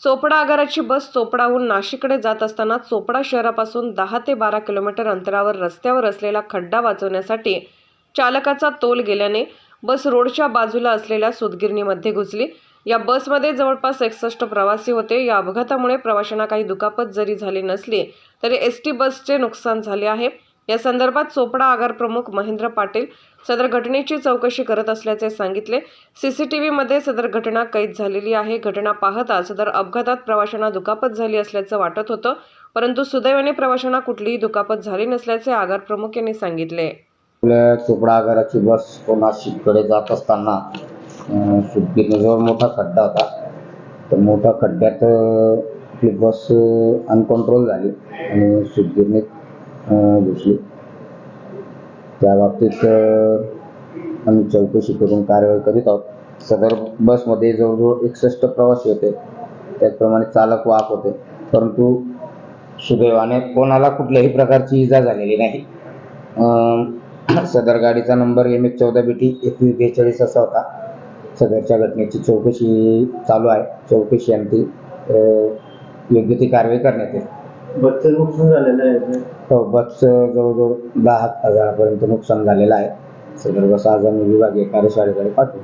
चोपडा आगाराची बस चोपडाहून नाशिककडे जात असताना चोपडा शहरापासून दहा ते बारा किलोमीटर अंतरावर रस्त्यावर असलेला खड्डा वाचवण्यासाठी चालकाचा तोल गेल्याने बस रोडच्या बाजूला असलेल्या सुदगिरणीमध्ये घुसली. या बसमध्ये जवळपास एकसष्ट प्रवासी होते. या अपघातामुळे प्रवाशांना काही दुखापत जरी झाली नसली तरी एस टी बसचे नुकसान झाले आहे. या संदर्भात चोपडा आगार प्रमुख महेंद्र पाटील सदर घटनेची चौकशी करत असल्याचे सांगितले. सीसीटीव्हीमध्ये सदर घटना कैद झालेली आहे. घटना पाहता सदर अपघातात प्रवाशांना दुखापत झाली असल्याचं वाटत होतं परंतु सुदैवाने प्रवाशांना कुठलीही दुखापत झाली नसल्याचे आगार प्रमुख यांनी सांगितले. चोपडा आगाराची बस तो नाशिककडे जात असताना अं, मोठा खड्डा होता तर मोठ्या खड्ड्यात आपली बस अनकंट्रोल झाली आणि सुटगिरणीत घुसली त्या बाबतीत आम्ही चौकशी करून कारवाई करीत आहोत. सदर बसमध्ये जवळजवळ एकसष्ट प्रवासी होते. त्याचप्रमाणे चालक वाहक होते. परंतु सुदैवाने कोणाला कुठल्याही प्रकारची इजा झालेली नाही. सदर गाडीचा नंबर एम एच चौदा बीटी एकवीस बेचाळीस असा होता. सदरच्या घटनेची चौकशी चालू आहे. चौकशी आणि ती योग्य ती कारवाई करण्यात येईल. बसचं नुकसान झालेलं आहे हो बसचं जवळजवळ दहा हजारापर्यंत नुकसान झालेलं आहे. सदर बस आज आम्ही विभागीय कार्यशाळेकडे पाठवू.